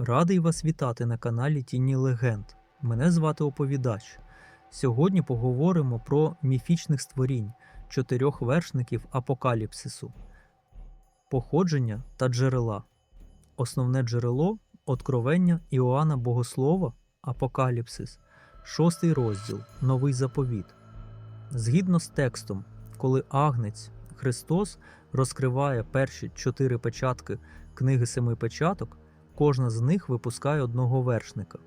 Радий вас вітати на каналі Тіні Легенд. Мене звати Оповідач. Сьогодні поговоримо про міфічних створінь чотирьох вершників апокаліпсису, походження та джерела. Основне джерело Откровення Іоанна Богослова Апокаліпсис, шостий розділ Новий заповіт. Згідно з текстом, коли Агнець Христос розкриває перші чотири печатки книги семи печаток, кожна з них випускає одного вершника.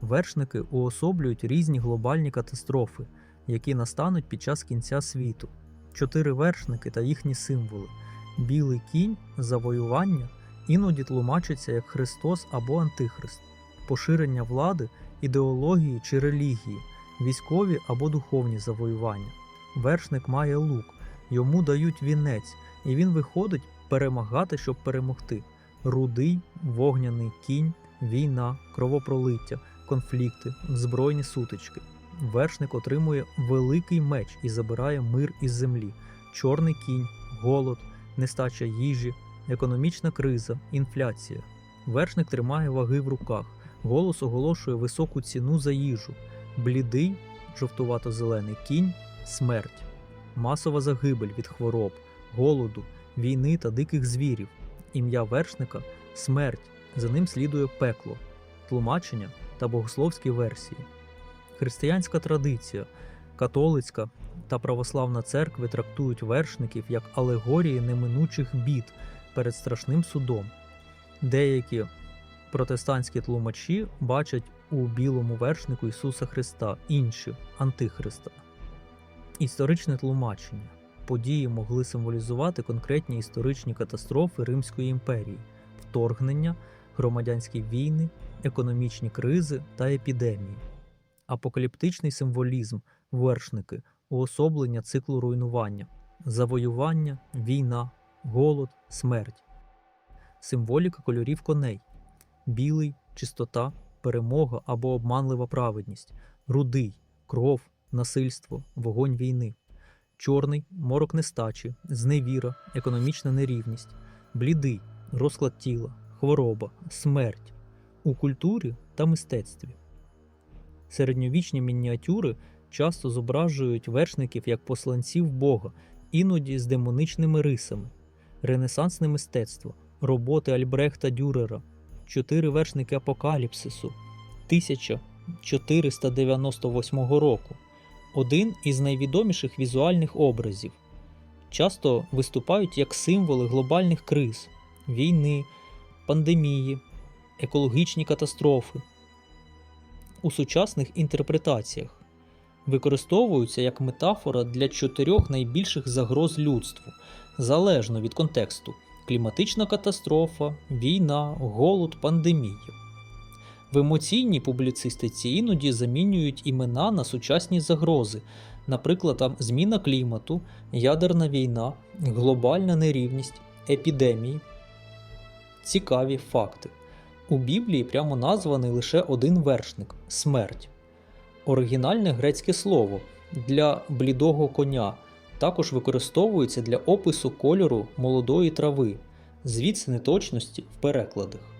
Вершники уособлюють різні глобальні катастрофи, які настануть під час кінця світу. Чотири вершники та їхні символи. Білий кінь, завоювання іноді тлумачиться як Христос або Антихрист, поширення влади, ідеології чи релігії, військові або духовні завоювання. Вершник має лук, йому дають вінець, і він виходить перемагати, щоб перемогти. Рудий, вогняний кінь, війна, кровопролиття, конфлікти, збройні сутички. Вершник отримує великий меч і забирає мир із землі, чорний кінь, голод, нестача їжі, економічна криза, інфляція. Вершник тримає ваги в руках, голос оголошує високу ціну за їжу, блідий, жовтувато-зелений кінь, смерть, масова загибель від хвороб, голоду, війни та диких звірів. Ім'я вершника смерть, за ним слідує пекло, тлумачення та богословські версії. Християнська традиція, католицька та православна церкви трактують вершників як алегорії неминучих бід перед страшним судом. Деякі протестантські тлумачі бачать у білому вершнику Ісуса Христа, інші Антихриста. Історичне тлумачення. Події могли символізувати конкретні історичні катастрофи Римської імперії, вторгнення, громадянські війни, економічні кризи та епідемії. Апокаліптичний символізм, вершники, уособлення циклу руйнування, завоювання, війна, голод, смерть. Символіка кольорів коней: білий, чистота, перемога або обманлива праведність, рудий, кров, насильство, вогонь війни. Чорний морок нестачі, зневіра, економічна нерівність, блідий розклад тіла, хвороба, смерть. У культурі та мистецтві. Середньовічні мініатюри часто зображують вершників як посланців Бога, іноді з демоничними рисами, ренесансне мистецтво, роботи Альбрехта Дюрера, чотири вершники апокаліпсису. 1498 року один із найвідоміших візуальних образів. Часто виступають як символи глобальних криз, війни, пандемії, екологічні катастрофи. У сучасних інтерпретаціях використовуються як метафора для чотирьох найбільших загроз людству, залежно від контексту: кліматична катастрофа, війна, голод, пандемія. В емоційній публіцистиці іноді замінюють імена на сучасні загрози, наприклад, там зміна клімату, ядерна війна, глобальна нерівність, епідемії. Цікаві факти. У Біблії прямо названий лише один вершник смерть. Оригінальне грецьке слово для блідого коня також використовується для опису кольору молодої трави, звідси неточності в перекладах.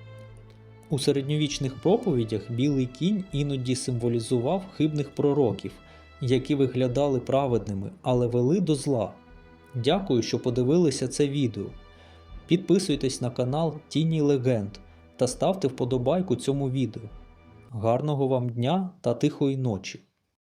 У середньовічних проповідях білий кінь іноді символізував хибних пророків, які виглядали праведними, але вели до зла. Дякую, що подивилися це відео. Підписуйтесь на канал Тіні Легенд та ставте вподобайку цьому відео. Гарного вам дня та тихої ночі!